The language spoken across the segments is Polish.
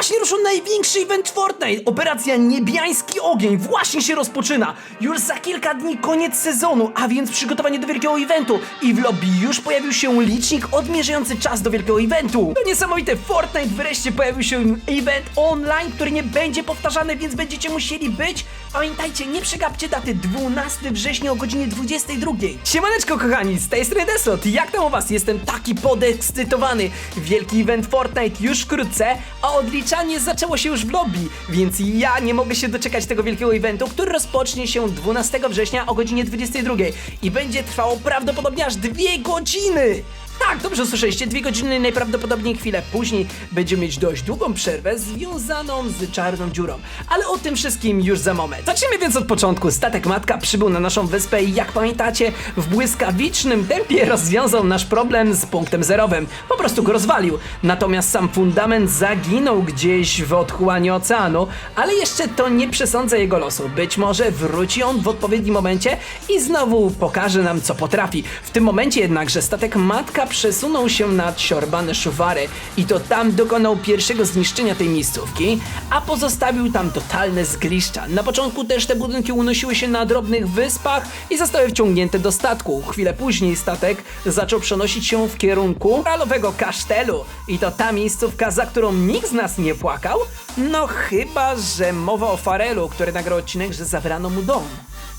Właśnie ruszył największy event Fortnite! Operacja Niebiański Ogień właśnie się rozpoczyna! Już za kilka dni koniec sezonu, a więc przygotowanie do wielkiego eventu i w lobby już pojawił się licznik odmierzający czas do wielkiego eventu. To niesamowite, Fortnite wreszcie pojawił się event online, który nie będzie powtarzany, więc będziecie musieli być. Pamiętajcie, nie przegapcie daty 12 września o godzinie 22. Siemaneczko kochani, z tej strony Deslot, jak tam u was? Jestem taki podekscytowany. Wielki event Fortnite już wkrótce, a odliczanie zaczęło się już w lobby, więc ja nie mogę się doczekać tego wielkiego eventu, który rozpocznie się 12 września o godzinie 22 i będzie trwało prawdopodobnie aż dwie godziny. Tak, dobrze słyszeliście, dwie godziny najprawdopodobniej chwilę później będziemy mieć dość długą przerwę związaną z czarną dziurą. Ale o tym wszystkim już za moment. Zacznijmy więc od początku. Statek Matka przybył na naszą wyspę i jak pamiętacie, w błyskawicznym tempie rozwiązał nasz problem z punktem zerowym. Po prostu go rozwalił. Natomiast sam fundament zaginął gdzieś w otchłani oceanu, ale jeszcze to nie przesądza jego losu. Być może wróci on w odpowiednim momencie i znowu pokaże nam, co potrafi. W tym momencie jednakże statek Matka przesunął się nad siorbane szuwary i to tam dokonał pierwszego zniszczenia tej miejscówki, a pozostawił tam totalne zgliszcza. Na początku też te budynki unosiły się na drobnych wyspach i zostały wciągnięte do statku. Chwilę później statek zaczął przenosić się w kierunku koralowego kasztelu i to ta miejscówka, za którą nikt z nas nie płakał? No chyba, że mowa o Farelu, który nagrał odcinek, że zabrano mu dom.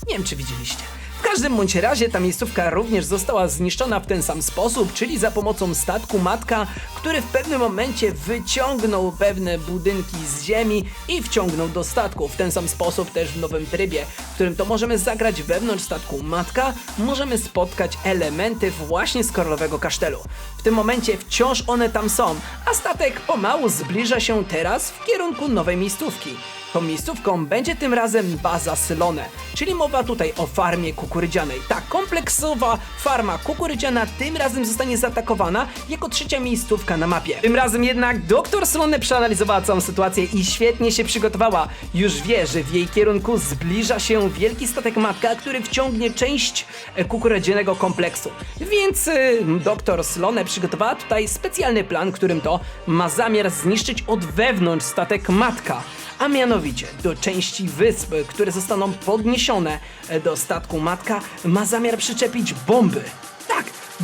Nie wiem, czy widzieliście. W każdym bądź razie ta miejscówka również została zniszczona w ten sam sposób, czyli za pomocą statku Matka, który w pewnym momencie wyciągnął pewne budynki z ziemi i wciągnął do statku. W ten sam sposób też w nowym trybie, w którym to możemy zagrać wewnątrz statku Matka, możemy spotkać elementy właśnie z koralowego kasztelu. W tym momencie wciąż one tam są, a statek pomału zbliża się teraz w kierunku nowej miejscówki. Tą miejscówką będzie tym razem baza Sylone, czyli mowa tutaj o farmie kukurydzianej. Ta kompleksowa farma kukurydziana tym razem zostanie zaatakowana jako trzecia miejscówka na mapie. Tym razem jednak doktor Sylone przeanalizowała całą sytuację i świetnie się przygotowała. Już wie, że w jej kierunku zbliża się wielki statek matka, który wciągnie część e, kukurydzianego kompleksu. Więc y, doktor Slone przygotowała tutaj specjalny plan, którym to ma zamiar zniszczyć od wewnątrz statek matka a mianowicie do części wysp, które zostaną podniesione do statku matka, ma zamiar przyczepić bomby.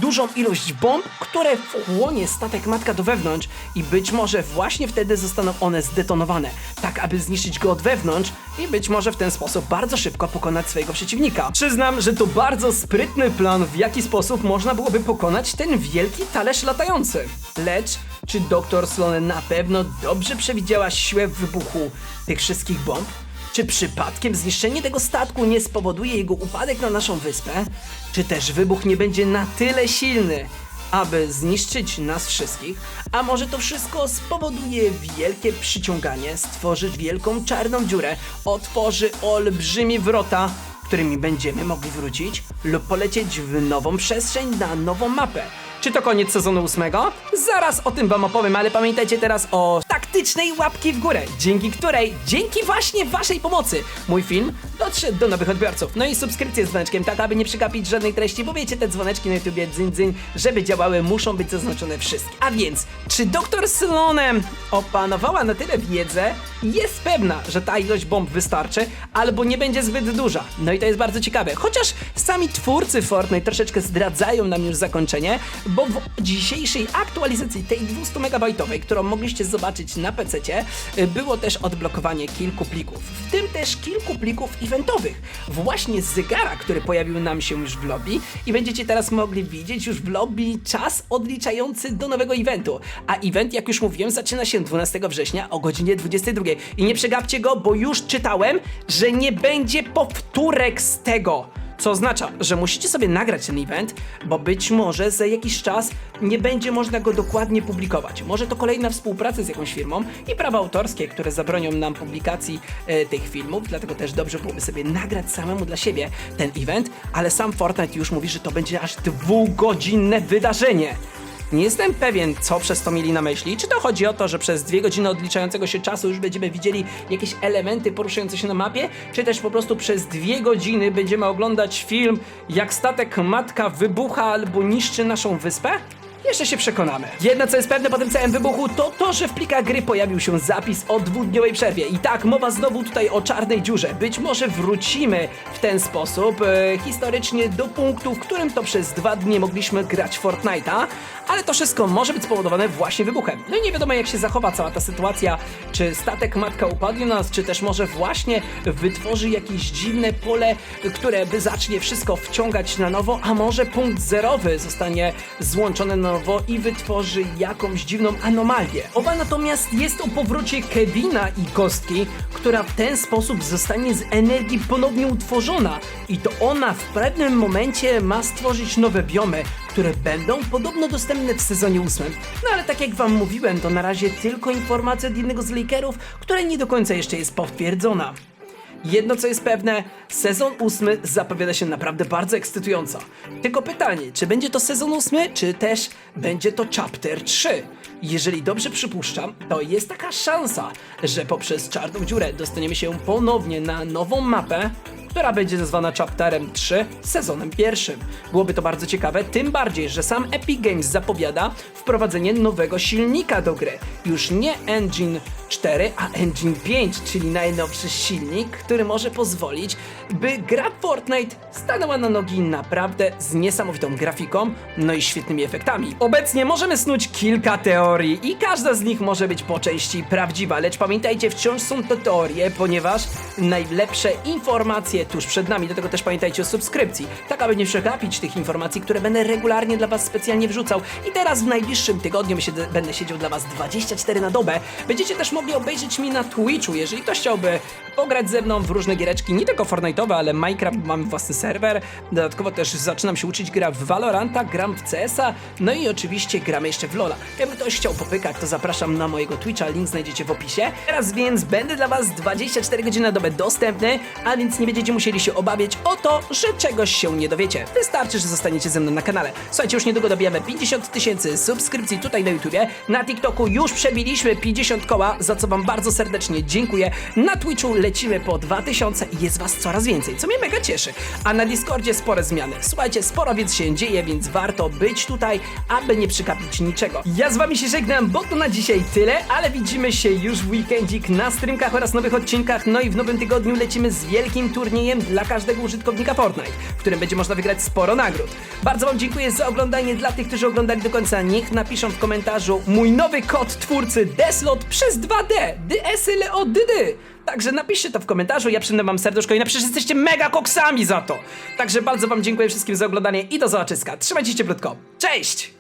Dużą ilość bomb, które wchłonie statek matka do wewnątrz i być może właśnie wtedy zostaną one zdetonowane, tak aby zniszczyć go od wewnątrz i być może w ten sposób bardzo szybko pokonać swojego przeciwnika. Przyznam, że to bardzo sprytny plan, w jaki sposób można byłoby pokonać ten wielki talerz latający. Lecz czy doktor Sloane na pewno dobrze przewidziała siłę wybuchu tych wszystkich bomb? Czy przypadkiem zniszczenie tego statku nie spowoduje jego upadek na naszą wyspę? Czy też wybuch nie będzie na tyle silny, aby zniszczyć nas wszystkich? A może to wszystko spowoduje wielkie przyciąganie, stworzy wielką czarną dziurę, otworzy olbrzymie wrota, którymi będziemy mogli wrócić lub polecieć w nową przestrzeń na nową mapę? Czy to koniec sezonu ósmego? Zaraz o tym wam opowiem, ale pamiętajcie teraz o taktycznej łapki w górę, dzięki której, dzięki właśnie waszej pomocy, mój film dotrze do nowych odbiorców. No i subskrypcję z dzwoneczkiem, tak aby nie przegapić żadnej treści, bo wiecie, te dzwoneczki na YouTubie dzyń, dzyń, żeby działały, muszą być zaznaczone wszystkie. A więc, czy doktor Sloane opanowała na tyle wiedzę, jest pewna, że ta ilość bomb wystarczy, albo nie będzie zbyt duża. No i to jest bardzo ciekawe. Chociaż sami twórcy Fortnite troszeczkę zdradzają nam już zakończenie, bo w dzisiejszej aktualizacji tej 200 megabajtowej, którą mogliście zobaczyć na PC, było też odblokowanie kilku plików. W tym też kilku plików eventowych. Właśnie z zegara, który pojawił nam się już w lobby i będziecie teraz mogli widzieć już w lobby czas odliczający do nowego eventu. A event, jak już mówiłem, zaczyna się 12 września o godzinie 22. I nie przegapcie go, bo już czytałem, że nie będzie powtórek z tego. Co oznacza, że musicie sobie nagrać ten event, bo być może za jakiś czas nie będzie można go dokładnie publikować. Może to kolejna współpraca z jakąś firmą i prawa autorskie, które zabronią nam publikacji e, tych filmów, dlatego też dobrze byłoby sobie nagrać samemu dla siebie ten event, ale sam Fortnite już mówi, że to będzie aż dwugodzinne wydarzenie. Nie jestem pewien, co przez to mieli na myśli. Czy to chodzi o to, że przez dwie godziny odliczającego się czasu już będziemy widzieli jakieś elementy poruszające się na mapie, czy też po prostu przez dwie godziny będziemy oglądać film, jak statek matka wybucha albo niszczy naszą wyspę? Jeszcze się przekonamy. Jedno co jest pewne po tym całym wybuchu, to to, że w plikach gry pojawił się zapis o dwudniowej przerwie. I tak, mowa znowu tutaj o czarnej dziurze. Być może wrócimy w ten sposób e, historycznie do punktu, w którym to przez dwa dni mogliśmy grać Fortnite'a, ale to wszystko może być spowodowane właśnie wybuchem. No i nie wiadomo jak się zachowa cała ta sytuacja, czy statek matka upadnie na nas, czy też może właśnie wytworzy jakieś dziwne pole, które by zacznie wszystko wciągać na nowo, a może punkt zerowy zostanie złączony na nowo i wytworzy jakąś dziwną anomalię. Oba natomiast jest o powrocie Kevina i kostki, która w ten sposób zostanie z energii ponownie utworzona i to ona w pewnym momencie ma stworzyć nowe biomy, które będą podobno dostępne w sezonie ósmym. No ale tak jak wam mówiłem, to na razie tylko informacja od jednego z leakerów, która nie do końca jeszcze jest potwierdzona. Jedno co jest pewne, sezon ósmy zapowiada się naprawdę bardzo ekscytująco. Tylko pytanie, czy będzie to sezon ósmy, czy też będzie to chapter 3? Jeżeli dobrze przypuszczam, to jest taka szansa, że poprzez czarną dziurę dostaniemy się ponownie na nową mapę, która będzie nazwana Chapterem 3 sezonem pierwszym. Byłoby to bardzo ciekawe, tym bardziej, że sam Epic Games zapowiada wprowadzenie nowego silnika do gry. Już nie Engine 4, a Engine 5, czyli najnowszy silnik, który może pozwolić, by gra Fortnite stanęła na nogi naprawdę z niesamowitą grafiką, no i świetnymi efektami. Obecnie możemy snuć kilka teorii i każda z nich może być po części prawdziwa, lecz pamiętajcie, wciąż są to teorie, ponieważ najlepsze informacje tuż przed nami, do tego też pamiętajcie o subskrypcji, tak aby nie przegapić tych informacji, które będę regularnie dla was specjalnie wrzucał. I teraz w najbliższym tygodniu się, będę siedział dla was 24 na dobę. Będziecie też mogli obejrzeć mnie na Twitchu, jeżeli ktoś chciałby pograć ze mną w różne giereczki, nie tylko Fortnite'owe, ale Minecraft, mamy własny serwer. Dodatkowo też zaczynam się uczyć gra w Valoranta, gram w CS-a, no i oczywiście gramy jeszcze w LoL'a. Jakby ktoś chciał popykać, to zapraszam na mojego Twitcha, link znajdziecie w opisie. Teraz więc będę dla was 24 godziny na dobę dostępny, a więc nie będziecie musieli się obawiać o to, że czegoś się nie dowiecie. Wystarczy, że zostaniecie ze mną na kanale. Słuchajcie, już niedługo dobijamy 50 tysięcy subskrypcji tutaj na YouTubie. Na TikToku już przebiliśmy 50 koła, za co wam bardzo serdecznie dziękuję. Na Twitchu lecimy po 2000 i jest was coraz więcej, co mnie mega cieszy. A na Discordzie spore zmiany. Słuchajcie, sporo więc się dzieje, więc warto być tutaj, aby nie przykapić niczego. Ja z wami się żegnam, bo to na dzisiaj tyle, ale widzimy się już w weekendzik na streamkach oraz nowych odcinkach. No i w nowym tygodniu lecimy z wielkim turniejem dla każdego użytkownika Fortnite, w którym będzie można wygrać sporo nagród. Bardzo wam dziękuję za oglądanie. Dla tych, którzy oglądali do końca, niech napiszą w komentarzu mój nowy kod twórcy Deslot przez 2D. DSLODD. Także napiszcie to w komentarzu, ja przyjdę wam serduszko i napiszcie, że jesteście mega koksami za to. Także bardzo wam dziękuję wszystkim za oglądanie i do zobaczyska. Trzymajcie się cieplutko. Cześć!